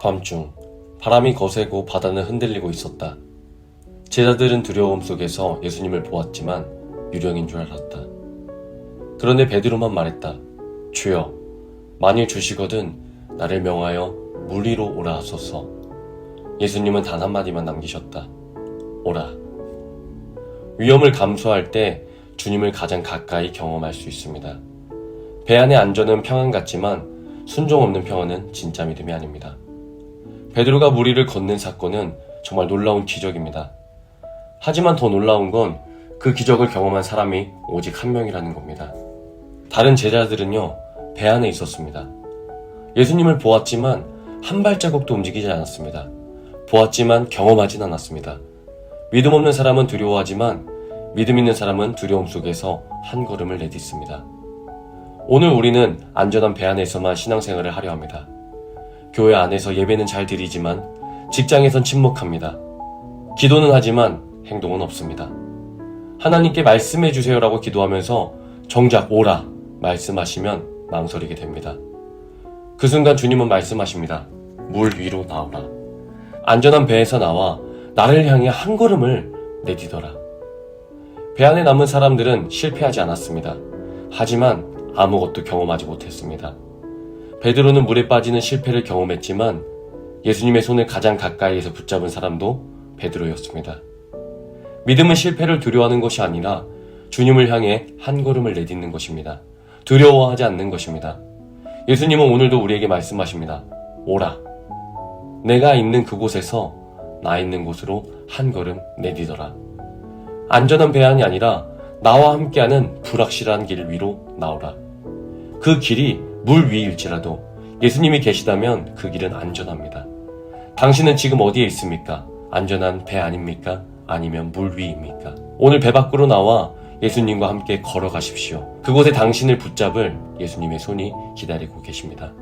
밤중 바람이 거세고 바다는 흔들리고 있었다. 제자들은 두려움 속에서 예수님을 보았지만 유령인 줄 알았다. 그런데 베드로만 말했다. 주여, 만일 주시거든 나를 명하여 물 위로 오라 하소서. 예수님은 단 한마디만 남기셨다. 오라. 위험을 감수할 때 주님을 가장 가까이 경험할 수 있습니다. 배 안의 안전은 평안 같지만 순종 없는 평안은 진짜 믿음이 아닙니다. 베드로가 물 위를 걷는 사건은 정말 놀라운 기적입니다. 하지만 더 놀라운 건 그 기적을 경험한 사람이 오직 한 명이라는 겁니다. 다른 제자들은요, 배 안에 있었습니다. 예수님을 보았지만 한 발자국도 움직이지 않았습니다. 보았지만 경험하진 않았습니다. 믿음 없는 사람은 두려워하지만 믿음 있는 사람은 두려움 속에서 한 걸음을 내딛습니다. 오늘 우리는 안전한 배 안에서만 신앙생활을 하려 합니다. 교회 안에서 예배는 잘 드리지만 직장에선 침묵합니다. 기도는 하지만 행동은 없습니다. 하나님께 말씀해 주세요라고 기도하면서 정작 오라 말씀하시면 망설이게 됩니다. 그 순간 주님은 말씀하십니다. 물 위로 나오라. 안전한 배에서 나와 나를 향해 한 걸음을 내디더라. 배 안에 남은 사람들은 실패하지 않았습니다. 하지만 아무것도 경험하지 못했습니다. 베드로는 물에 빠지는 실패를 경험했지만 예수님의 손을 가장 가까이에서 붙잡은 사람도 베드로였습니다. 믿음은 실패를 두려워하는 것이 아니라 주님을 향해 한 걸음을 내딛는 것입니다. 두려워하지 않는 것입니다. 예수님은 오늘도 우리에게 말씀하십니다. 오라. 내가 있는 그곳에서 나 있는 곳으로 한 걸음 내디더라. 안전한 배안이 아니라 나와 함께하는 불확실한 길 위로 나오라. 그 길이 물 위일지라도 예수님이 계시다면 그 길은 안전합니다. 당신은 지금 어디에 있습니까? 안전한 배 아닙니까? 아니면 물 위입니까? 오늘 배 밖으로 나와 예수님과 함께 걸어가십시오. 그곳에 당신을 붙잡을 예수님의 손이 기다리고 계십니다.